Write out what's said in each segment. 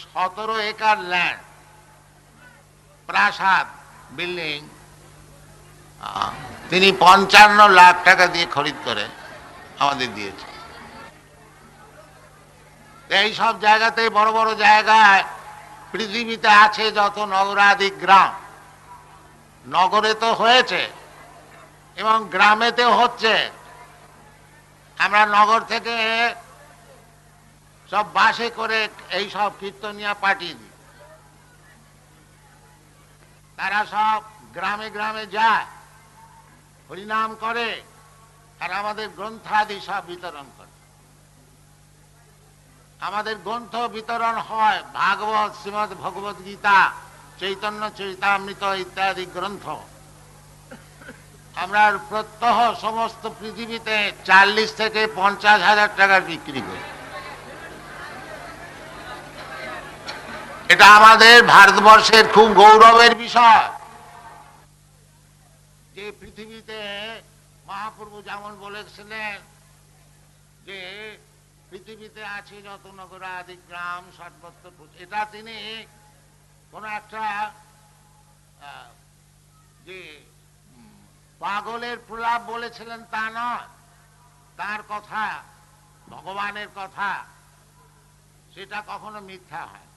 সতেরো acre land প্রাসাদ building তিনি পঞ্চান্ন লাখ টাকা দিয়ে খরিদ করে আমাদের দিয়েছে এই সব জায়গাতে বড় বড় জায়গায় পৃথিবীতে আছে যত নগরাধিক গ্রাম। নগরে তো হয়েছে এবং গ্রামেতেও হচ্ছে। আমরা নগর থেকে সব বাসে করে এই সব কীর্তনিয়া পাঠিয়ে দিই। তারা সব গ্রামে গ্রামে যায়, হরিনাম করে, আর আমাদের গ্রন্থাদি সব বিতরণ করে। আমাদের গ্রন্থ বিতরণ হয় ভাগবত, শ্রীমদ ভগবত গীতা, চৈতন্য চৈতামৃত ইত্যাদি গ্রন্থ। আমরা প্রত্যহ সমস্ত পৃথিবীতে চাল্লিশ থেকে পঞ্চাশ হাজার টাকার বিক্রি করি। এটা আমাদের ভারতবর্ষের খুব গৌরবের বিষয়। যে পৃথিবীতে মহাপ্রভু যেমন বলেছিলেন যে পৃথিবীতে আছে যত নগরাধিক গ্রাম, সর্বত্র এটা তিনি কোন একটা যে, পাগলের প্রলাপ বলেছিলেন তা নয়। তার কথা, ভগবানের কথা, সেটা কখনো মিথ্যা হয়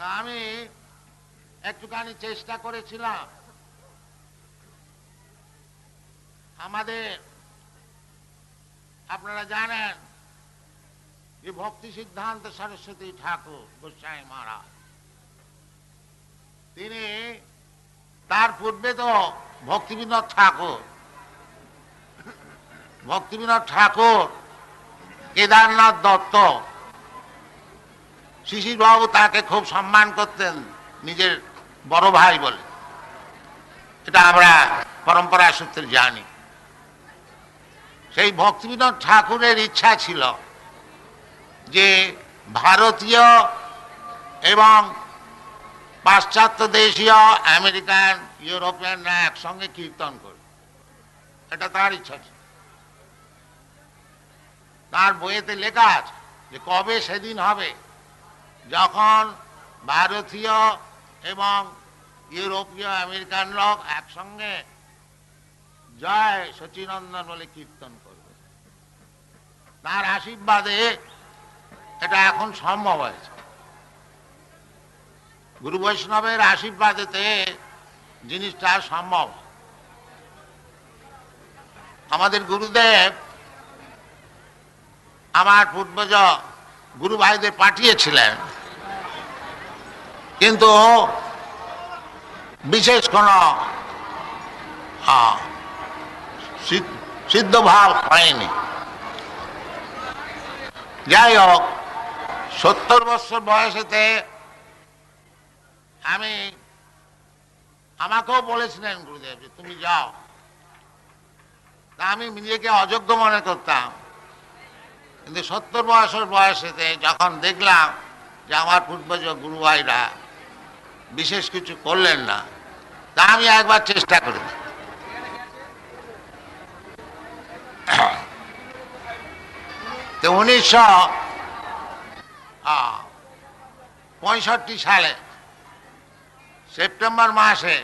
আমি একটুখানি চেষ্টা করেছিলাম। আমাদের, আপনারা জানেন যে ভক্তি সিদ্ধান্ত সরস্বতী ঠাকুর গোস্বাই মহারাজ। তিনি তার পূর্বে তো ভক্তিবিনোদ ঠাকুর। ভক্তিবিনোদ ঠাকুর কেদারনাথ দত্ত। শিশির বাবু তাকে খুব সম্মান করতেন, নিজের বড় ভাই বলে। এটা আমরা পরম্পরা সূত্রে জানি। সেই ভক্তিবিনোদ ঠাকুরের ইচ্ছা ছিল যে ভারতীয় এবং পাশ্চাত্য দেশীয়, আমেরিকান ইউরোপিয়ানরা একসঙ্গে কীর্তন করবে এটা তার ইচ্ছা ছিল। তার বইয়েতে লেখা আছে যে কবে সেদিন হবে? যখন ভারতীয় এবং ইউরোপীয় আমেরিকান লোক একসঙ্গে জয় সচিনন্দন বলে কীর্তন করবে, তার আশীর্বাদে এটা এখন সম্ভব হয়েছে। গুরু বৈষ্ণবের আশীর্বাদেতে জিনিসটা সম্ভব আমাদের গুরুদেব আমার পূর্বজ গুরু ভাইদের পাঠিয়েছিলেন কিন্তু বিশেষ কোন সিদ্ধ- ভাব হয়নি। যাই হোক, সত্তর বছর বয়সেতে আমি আমাকেও বলেছিলেন গুরুদেব যে তুমি যাও। তা আমি নিজেকে অযোগ্য মনে করতাম। কিন্তু সত্তর বয়সের বয়সেতে যখন দেখলাম যে আমার পূর্বজ গুরু ভাইরা বিশেষ কিছু করলেন না। তা আমি একবার চেষ্টা করি। তো উনিশশো পঁয়ষট্টি সালে, সেপ্টেম্বর মাসে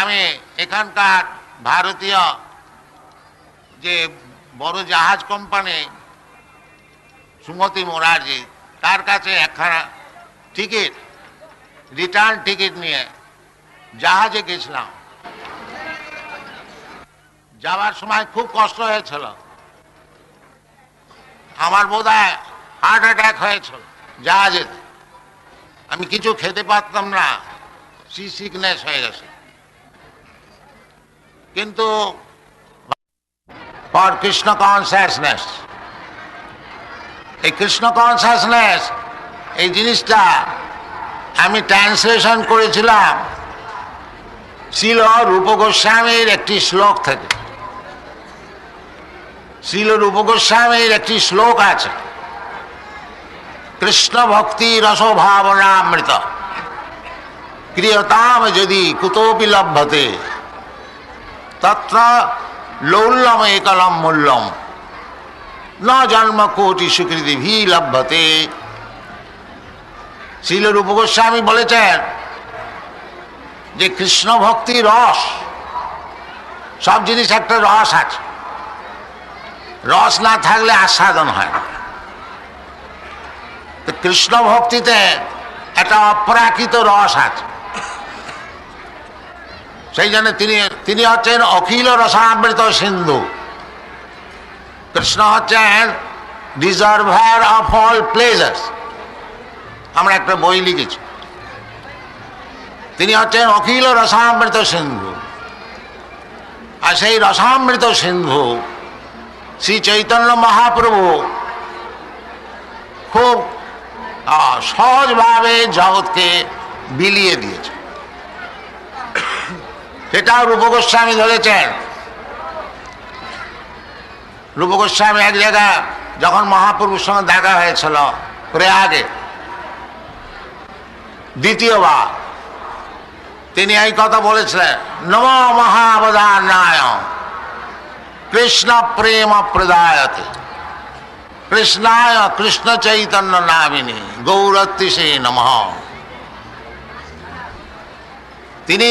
আমি এখানকার ভারতীয় যে বড় জাহাজ কোম্পানি, সুমতি মোরারজি, তার কাছে একখানা টিকিট রিটার্ন টিকিট নিয়ে জাহাজে গেছিলাম। যাওয়ার সময় খুব কষ্ট হয়েছিল। আমার বোধ হার্ট অ্যাটাক হয়েছিল জাহাজে। আমি কিছু খেতে পারতাম না সি সিকনেস হয়ে গেছে। কিন্তু কৃষ্ণ কনসিয়াসনেস এই কৃষ্ণ কনসিয়াসনেস এই জিনিসটা আমি ট্রান্সলেশন করেছিলাম শিল রূপ গোস্বামীর একটি শ্লোক থেকে। শিল রূপ গোস্বামীর একটি শ্লোক আছে। কৃষ্ণ ভক্তি রসভাবনামৃত ক্রিয়তাম যদি কুতোপি লভ্যতে, তত্র লৌল্যম একলম মূল্যম। ন জন্ম কোটি স্বীকৃতি ভি লভ্যতে। শিল রূপ গোস্বামী বলেছেন যে কৃষ্ণ ভক্তি রস, সব জিনিস একটা রস আছে। রস না থাকলে আস্বাদন হয় না। তো কৃষ্ণ ভক্তিতে একটা অপ্রাকৃত রস আছে। সেই জন্য তিনি তিনি হচ্ছেন অখিল রসামৃত সিন্ধু। কৃষ্ণ হচ্ছেন ডিজার্ভার অফ অল প্লেজার্স। আমরা একটা বই লিখেছি। তিনি হচ্ছেন অখিল রসামৃত সিন্ধু। আর সেই রসামৃত সিন্ধু শ্রী চৈতন্য মহাপ্রভু খুব সহজভাবে জগৎকে বিলিয়ে দিয়েছে। সেটাও রূপ গোস্বামী ধরেছেন। রূপ গোস্বামী এক জায়গায় যখন মহাপ্রভুর সঙ্গে দেখা হয়েছিল, প্রয়াগে দ্বিতীয়বার। তিনি এই কথা বলেছিলেন, নম মহাবদানায় কৃষ্ণ প্রেম প্রদায়তে, কৃষ্ণায় কৃষ্ণ চৈতন্য নামিনী গৌরত্রিষে নম। তিনি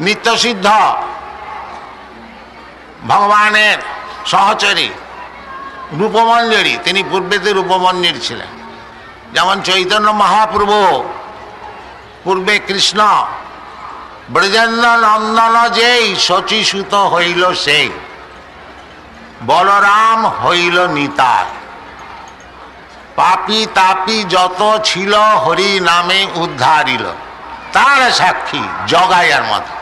নিত্যসিদ্ধ, ভগবানের সহচরী, রূপমঞ্জরি। তিনি পূর্বেতে রূপমঞ্জর ছিলেন। যেমন চৈতন্য মহাপ্রভু, পূর্বে কৃষ্ণ ব্রজেন্দ্র নন্দন যেই শচীসূত হইল সেই, বলরাম হইল নিতায় পাপি তাপি যত ছিল হরি নামে উদ্ধারিল, তার সাক্ষী জগাইয়ার মতো।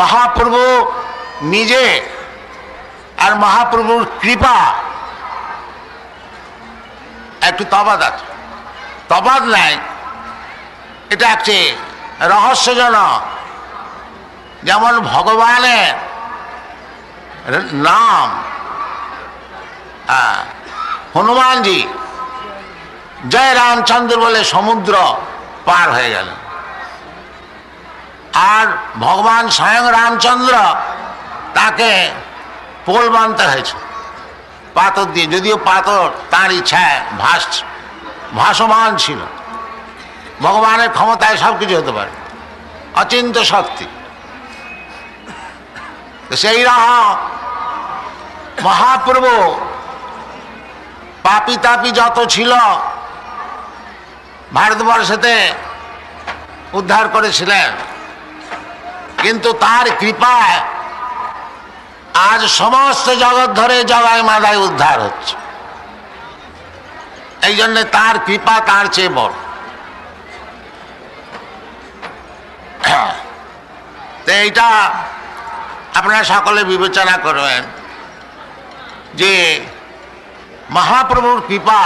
মহাপ্রভু নিজে আর মহাপ্রভুর কৃপা একটু তবাদ আছে তবাদ নাই এটা একটি রহস্যজনক। যেমন ভগবানের নাম হনুমানজি জয় রামচন্দ্র বলে সমুদ্র পার হয়ে গেলেন আর ভগবান স্বয়ং রামচন্দ্র তাকে পোল বানতে হয়েছে। পাথর দিয়ে, যদিও পাথর তার ইচ্ছায় ভাস ভাসমান ছিল। ভগবানের ক্ষমতায় সব কিছু হতে পারে। অচিন্ত শক্তি। সেই রকম মহাপ্রভু পাপি তাপি যত ছিল, ভারতবর্ষেতে উদ্ধার করেছিলেন। কিন্তু তার কৃপায় আজ সমস্ত জগৎ ধরে জগায় মাদায় উদ্ধার হচ্ছে। এই জন্য তার কৃপা তার চেয়ে বড়। তো এইটা আপনারা সকলে বিবেচনা করবেন যে মহাপ্রভুর কৃপা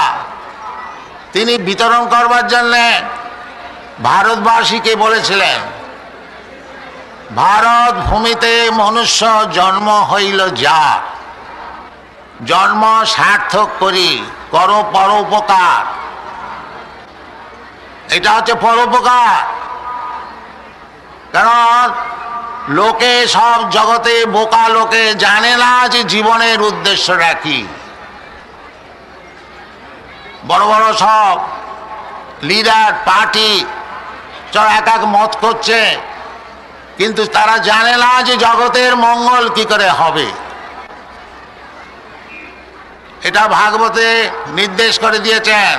তিনি বিতরণ করবার জন্যে ভারতবাসীকে বলেছিলেন ভারত ভূমিতে মনুষ্য জন্ম হইল যা। জন্ম সার্থক করি, কর পরোপকার। এটা হচ্ছে পরোপকার। কারণ লোকে সব জগতে, বোকা লোকে জানে না যে জীবনের উদ্দেশ্যটা কি। বড় বড় সব লিডার পার্টি সব এক এক মত করছে। কিন্তু তারা জানে না যে জগতের মঙ্গল কি করে হবে। এটা ভাগবতে নির্দেশ করে দিয়েছেন।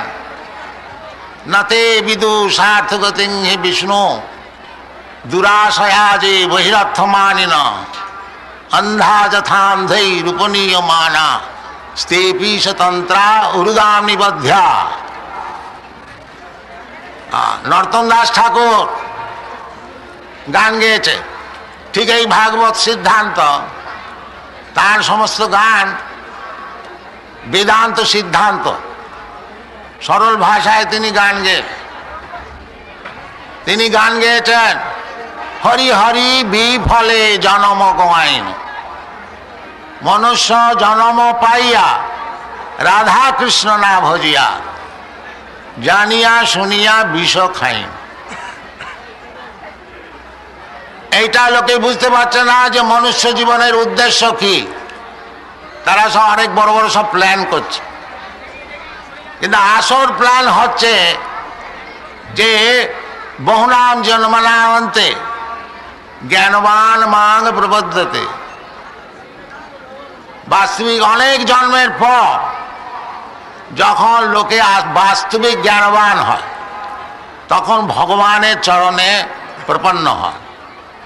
নাতে বিদু সার্থগতি হে বিষ্ণু, দুরাশয়া যে বহিরর্থ মানিন অন্ধা যথান্ধৈ রূপনীয় মানা স্তেপি স্বতন্ত্রা উরুদাম নিবধ্যা নর্তন দাস ঠাকুর গান গেয়েছে। ঠিক এই ভাগবত সিদ্ধান্ত। তার সমস্ত গান বেদান্ত সিদ্ধান্ত। সরল ভাষায় তিনি গান গেয়ে তিনি গান গেয়েছেন, হরি হরি বিফলে জনম গমাইন মনুষ্য জনম পাইয়া রাধা কৃষ্ণ না ভজিয়া। জানিয়া শুনিয়া বিষ খাইন। এইটা লোকে বুঝতে পারছে না যে মনুষ্য জীবনের উদ্দেশ্য কি। তারা সব অনেক বড় বড় সব প্ল্যান করছে। কিন্তু আসল প্ল্যান হচ্ছে যে বহুনাম জন্মনামন্তে জ্ঞানবান মাং প্রবদ্ধতে বাস্তবিক অনেক জন্মের পর যখন লোকে বাস্তবিক জ্ঞানবান হয়, তখন ভগবানের চরণে প্রপন্ন হয়।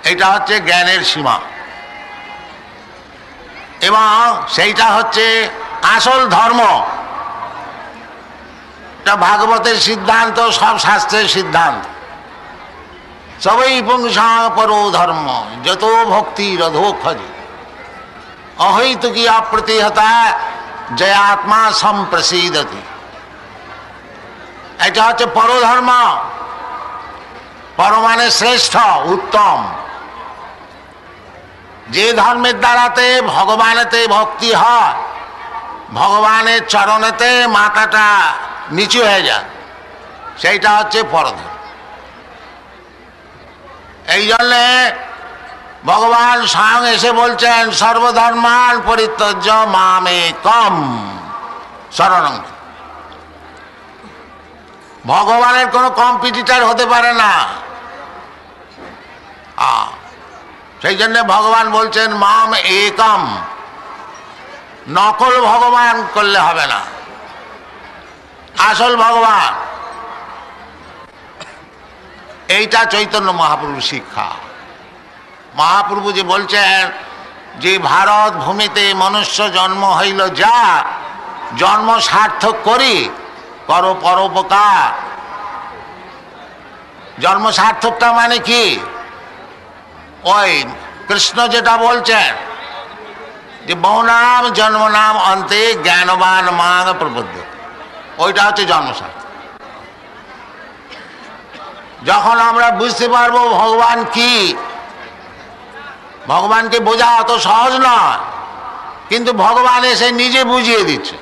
এটা হচ্ছে জ্ঞানের সীমা। এবং সেইটা হচ্ছে আসল ধর্ম। এটা ভাগবতের সিদ্ধান্ত, সব শাস্ত্রের সিদ্ধান্ত। সবই পুংসা পরো ধর্ম, যত ভক্তি রধো খজে। অহৈতুকি অপ্রতিহতা জয়াত্মা সম্প্রসিদতি। এটা হচ্ছে পরধর্ম। পরমানে শ্রেষ্ঠ, উত্তম। যে ধর্মের দ্বারাতে ভগবানেতে ভক্তি হয় ভগবানের চরণেতে মাথাটা নিচু হয়ে যায়। সেইটা হচ্ছে পরধর্ম। এই জন্যে ভগবান স্বয়ং এসে বলছেন সর্বধর্মান পরিত্যজ্য মামে কম শরণং। ভগবানের কোনো কম্পিটিটার হতে পারে না। আ, সেই জন্য ভগবান বলছেন, মাম একম। নকল ভগবান করলে হবে না। আসল ভগবান। এইটা চৈতন্য মহাপ্রভু শিক্ষা। মহাপ্রভু যে বলছেন যে ভারত ভূমিতে মনুষ্য জন্ম হইল যা, জন্ম সার্থক করি করো পরোপকার। জন্ম সার্থকটা মানে কি? ওই কৃষ্ণ যেটা বলছেন যে বহুনাম জন্মনাম অন্তে জ্ঞানবান মাং প্রবুদ্ধ। ওইটা হচ্ছে জন্ম সার্থক যখন আমরা বুঝতে পারব ভগবান কি, ভগবানকে বোঝা অত সহজ নয়, কিন্তু ভগবান এসে নিজে বুঝিয়ে দিচ্ছে।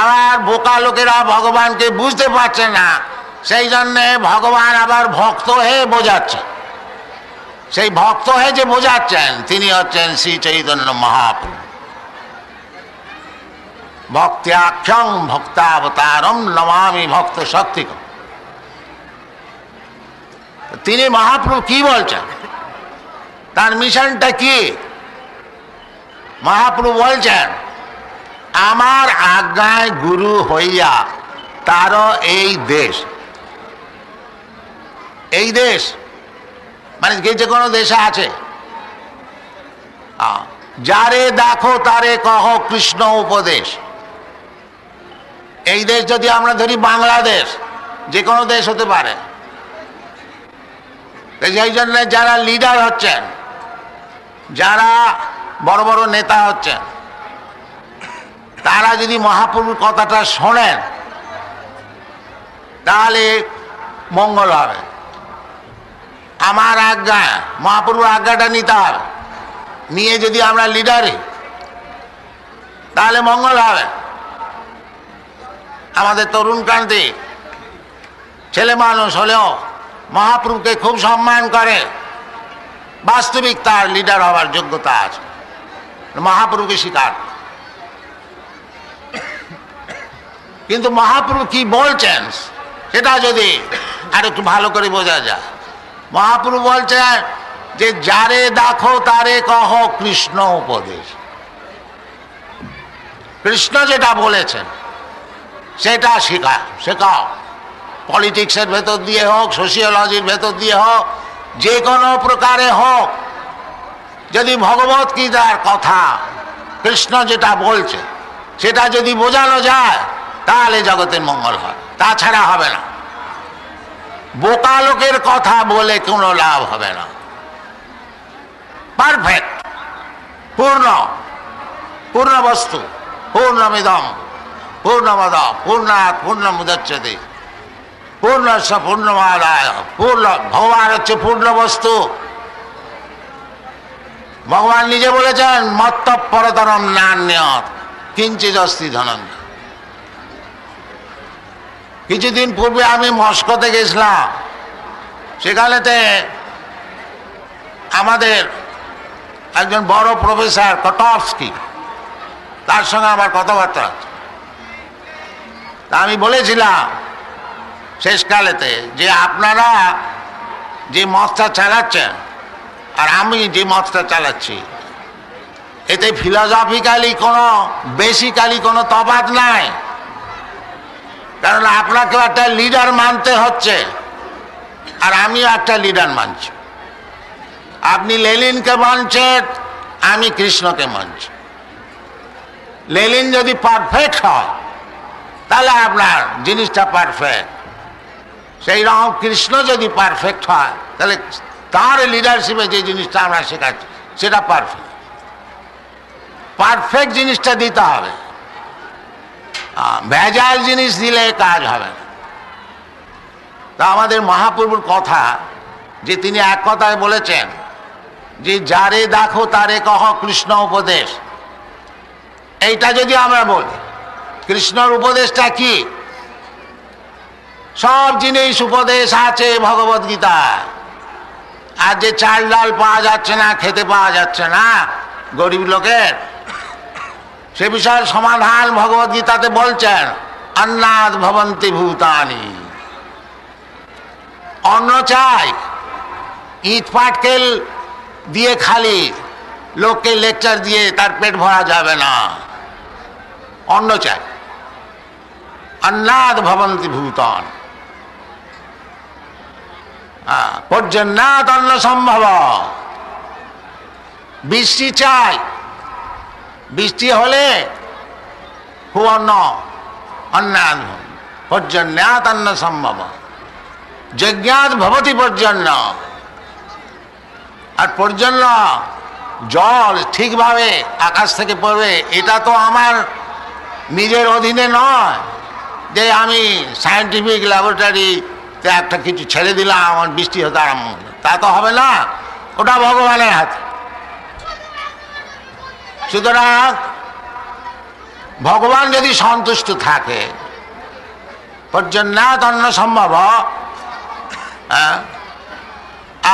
আবার বোকা লোকেরা ভগবানকে বুঝতে পারছে না, সেই জন্যে ভগবান আবার ভক্ত হয়ে বোঝাচ্ছে। সেই ভক্ত হয়ে যে বোঝাচ্ছেন, তিনি হচ্ছেন শ্রী চৈতন্য মহাপ্রভু। ভক্ত্যাখ্যং ভক্তাবতারম নমামি ভক্ত শক্তিকম তিনি মহাপ্রভু কি বলছেন? তার মিশনটা কি? মহাপ্রভু বলছেন, আমার আজ্ঞায় গুরু হইয়া তারও এই দেশ। এই দেশ মানে যে কোনো দেশে আছে? যারে দেখো তারে কহ কৃষ্ণ উপদেশ। এই দেশ যদি আমরা ধরি বাংলাদেশ, যে কোনো দেশ হতে পারে। সেই জন্য যারা লিডার হচ্ছেন, যারা বড় বড় নেতা হচ্ছেন, তারা যদি মহাপ্রভুর কথাটা শোনেন, তাহলে মঙ্গল হবে। আমার আজ্ঞা মহাপ্রভুর আজ্ঞাটা নিতে নিয়ে যদি আমরা লিডারে, তাহলে মঙ্গল হবে। আমাদের তরুণ ক্রান্তি, ছেলে মানুষ হলেও মহাপ্রভুকে খুব সম্মান করে। বাস্তবিক তার লিডার হওয়ার যোগ্যতা আছে। মহাপ্রভুকে স্বীকার। কিন্তু মহাপ্রভু কি বলছেন, সেটা যদি আর একটু ভালো করে বোঝা যায়। মহাপ্রভু বলছেন যে, যারে দেখো তারে কহ কৃষ্ণ উপদেশ। কৃষ্ণ যেটা বলেছেন, সেটা শেখা, শেখাও। পলিটিক্সের ভেতর দিয়ে হোক, সোশিওলজির ভেতর দিয়ে হোক, যে কোনো প্রকারে হোক, যদি ভগবত গীতার কথা কৃষ্ণ যেটা বলছে, সেটা যদি বোঝানো যায়, তাহলে জগতের মঙ্গল হয়। তাছাড়া হবে না। বোকা লোকের কথা বলে কোনো লাভ হবে না। পারফেক্ট পূর্ণ। পূর্ণ বস্তু পূর্ণমিদম। পূর্ণমদ। পূর্ণাৎ পূর্ণ মুদচ্ছতে পূর্ণস্ব পূর্ণমাদায়। পূর্ণ ভগবান হচ্ছে পূর্ণ বস্তু ভগবান নিজে বলেছেন মত্ত পরতরম নান্যত। কিঞ্চিত অস্তি ধনঞ্জ কিছুদিন পূর্বে আমি মস্কোতে গেছিলাম। সেখানেতে আমাদের একজন বড় প্রফেসর কটফস্কি তার সঙ্গে আমার কথাবার্তা আছে তা আমি বলেছিলাম শেষকালেতে যে আপনারা যে মতটা চালাচ্ছেন, আর আমি যে মতটা চালাচ্ছি, এতে ফিলোসফিক্যালি কোনো, বেসিক্যালি কোনো তফাত নাই। কারণ আপনাকেও একটা লিডার মানতে হচ্ছে। আর আমিও একটা লিডার মানছি। আপনি লেলিনকে মানছেন, আমি কৃষ্ণকে মানছি। লেলিন যদি পারফেক্ট হয়, তাহলে আপনার জিনিসটা পারফেক্ট সেই রকম কৃষ্ণ যদি পারফেক্ট হয়, তাহলে তার লিডারশিপে যে জিনিসটা আমরা শেখাচ্ছি, সেটা পারফেক্ট পারফেক্ট জিনিসটা দিতে হবে। ভেজাল জিনিস দিলে কাজ হবে না। তা আমাদের মহাপ্রভুর কথা যে তিনি এক কথায় বলেছেন যে, যারে দেখো তারে কহ কৃষ্ণ উপদেশ। এইটা যদি আমরা বলি, কৃষ্ণর উপদেশটা কি? সব জিনিস উপদেশ আছে ভগবত গীতা আর যে চাল ডাল পাওয়া যাচ্ছে না, খেতে পাওয়া যাচ্ছে না, গরিব লোকের সে বিষয়ের সমাধান ভগবত গীতাতে বলছেন, অন্নাদ ভবন্তি ভূতানি। অন্ন চাই, ইট পাটকেল দিয়ে খালি, লোককে লেকচার দিয়ে তার পেট ভরা যাবে না। অন্ন চাই, অন্নাদ ভবন্তি ভূতান। পর্যন্নাথ অন্ন সম্ভব। বৃষ্টি চাই বৃষ্টি হলে পর্যন্নাথ অন্ন সম্ভব। যজ্ঞাত ভবতি পর্যন্ন। আর পর্যন্ন জল ঠিকভাবে আকাশ থেকে পড়বে, এটা তো আমার নিজের অধীনে নয় যে আমি সায়েন্টিফিক ল্যাবরেটরিতে একটা কিছু ছেড়ে দিলাম, আমার বৃষ্টি হতে আরম্ভ তা তো হবে না। ওটা ভগবানের হাতে। সুতরাং ভগবান যদি সন্তুষ্ট থাকে পর্যন্নাথ অন্ন সম্ভব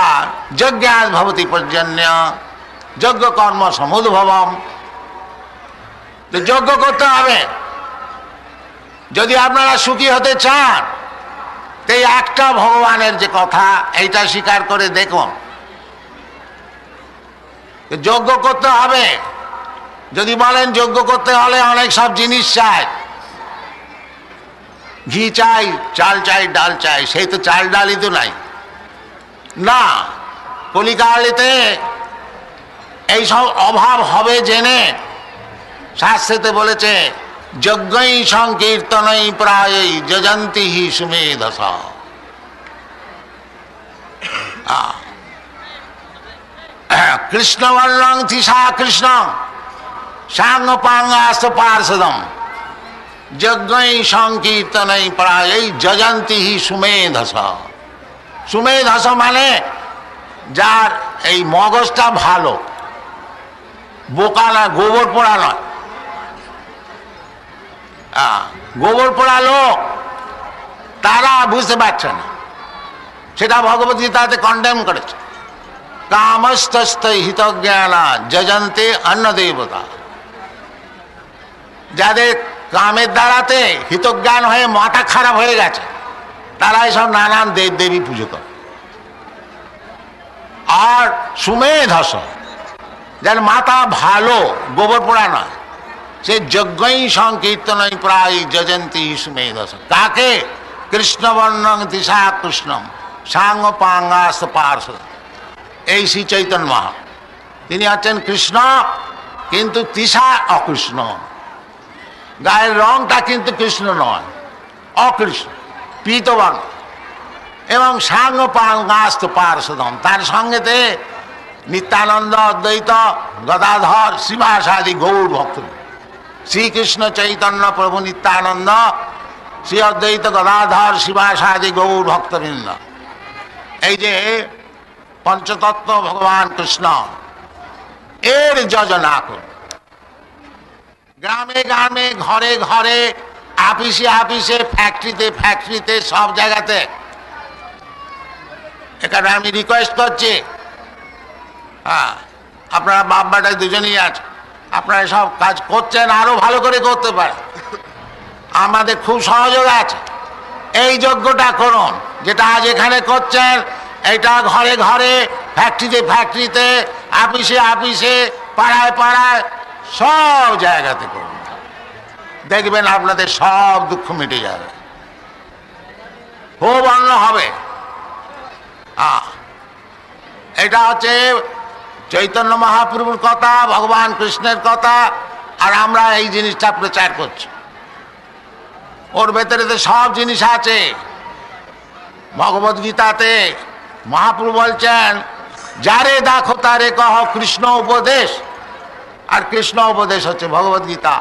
আর যজ্ঞাত ভবতি পর্জন্য যজ্ঞ কর্ম সমুদ্ভবম যজ্ঞ করতে হবে। যদি আপনারা সুখী হতে চান, তো এই একটা ভগবানের যে কথা, এইটা স্বীকার করে দেখুন। যজ্ঞ করতে হবে। যদি বলেন যজ্ঞ করতে হলে অনেক সব জিনিস চাই। ঘি চাই, চাল চাই, ডাল চাই, সেই তো চাল ডালই তো নাই। না কলিকালিতে এইসব অভাব হবে জেনে শাস্ত্রেতে বলেছে যজ্ঞই সংকীর্তনই প্রায়ই যজন্তি হি সুমেধস কৃষ্ণবর্ণং থিসা কৃষ্ণ। সাঙ্গ পাঙ্গাস পার্ষদম যজ্ঞই সংকীর্তনই প্রায় যজন্তি সুমেধস। সুমেধস মানে যার এই মগজটা ভালো, বোকা না, গোবর পোড়া নয়। গোবর পোড়া লোক, তারা বুঝতে পারছে না। সেটা ভগবত গীতাতে কন্ডেম করেছে। কামস্তস্ত হিতজ্ঞানা, যজন্তে অন্ন দেবতা যাদের কামের দ্বারাতে হিতজ্ঞান হয়ে মাথা খারাপ হয়ে গেছে, তারা এসব নানান দেব দেবী পুজো করে। আর সুমেধস যার মাথা ভালো, গোবর পোড়া নয়, সে যজ্ঞই সংকীর্তনই প্রায় যজন্তী সুমেধস কাকে কৃষ্ণবর্ণং দিশা কৃষ্ণম সাঙ্গ পাঙ্গাস পার্শ্ব এই শ্রী চৈতন্য মহা। তিনি হচ্ছেন কৃষ্ণ, কিন্তু তিসা অকৃষ্ণ। গায়ের রংটা কিন্তু কৃষ্ণ নয়, অকৃষ্ণ পীতবর্ণ এবং সাঙ্গ পাঙ্গাস্ত পার্শ্বদম তার সঙ্গেতে নিত্যানন্দ, অদ্বৈত, গদাধর শিবাসাদি গৌর ভক্ত। শ্রীকৃষ্ণ চৈতন্য প্রভু নিত্যানন্দ, শ্রী অদ্বৈত গদাধর শিবাসাদি গৌর ভক্তবৃন্দ। এই যে পঞ্চতত্ত্ব ভগবান কৃষ্ণ, এর যোজনা করুন। গ্রামে গ্রামে, ঘরে ঘরে, আপিসে আপিসে, ফ্যাক্টরিতে ফ্যাক্টরিতে, সব জায়গাতে। এখানে আমি রিকোয়েস্ট করছি। হ্যাঁ আপনারা বাপ বেটায় দুজনেই আছে আপনারা সব কাজ করছেন, আরও ভালো করে করতে পারে আমাদের খুব সহযোগ আছে। এই যজ্ঞটা করুন, যেটা আজ এখানে করছেন এটা ঘরে ঘরে, ফ্যাক্টরিতে ফ্যাক্টরিতে, আপিসে আপিসে, পাড়ায় পাড়ায় সব জায়গাতে করুন। দেখবেন আপনাদের সব দুঃখ মিটে যাবে। খুব অন্য হবে। এটা হচ্ছে চৈতন্য মহাপ্রভুর কথা, ভগবান কৃষ্ণের কথা, আর আমরা এই জিনিসটা প্রচার করছি। ওর ভেতরে তো সব জিনিস আছে। ভগবদ গীতাতে মহাপ্রভু বলছেন, যারে দেখো তারে কহ কৃষ্ণ উপদেশ। আর কৃষ্ণ উপদেশ হচ্ছে ভগবদ গীতা।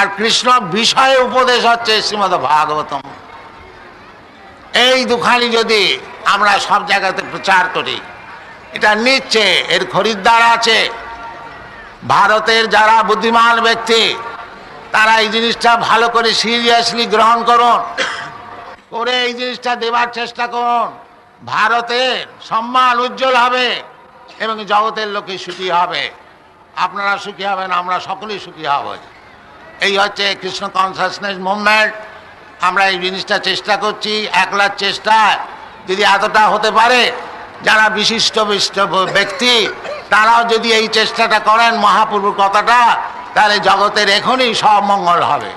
আর কৃষ্ণ বিষয়ে উপদেশ হচ্ছে শ্রীমদ ভাগবতম। এই দুখানি যদি আমরা সব জায়গাতে প্রচার করি, এটা নিচ্ছে, এর খরিদ্দার আছে। ভারতের যারা বুদ্ধিমান ব্যক্তি, তারা এই জিনিসটা ভালো করে সিরিয়াসলি গ্রহণ করুন। করে এই জিনিসটা দেবার চেষ্টা করুন। ভারতের সম্মান উজ্জ্বল হবে এবং জগতের লোকে সুখী হবে। আপনারা সুখী হবেন, আমরা সকলেই সুখী হব। এই হচ্ছে কৃষ্ণ কনসাসনেস মুভমেন্ট আমরা এই জিনিসটা চেষ্টা করছি, একলার চেষ্টা। যদি এতটা হতে পারে, যারা বিশিষ্ট বিশিষ্ট ব্যক্তি, তারাও যদি এই চেষ্টাটা করেন মহাপ্রভুর কথাটা, তাহলে জগতের এখনই সব মঙ্গল হবে।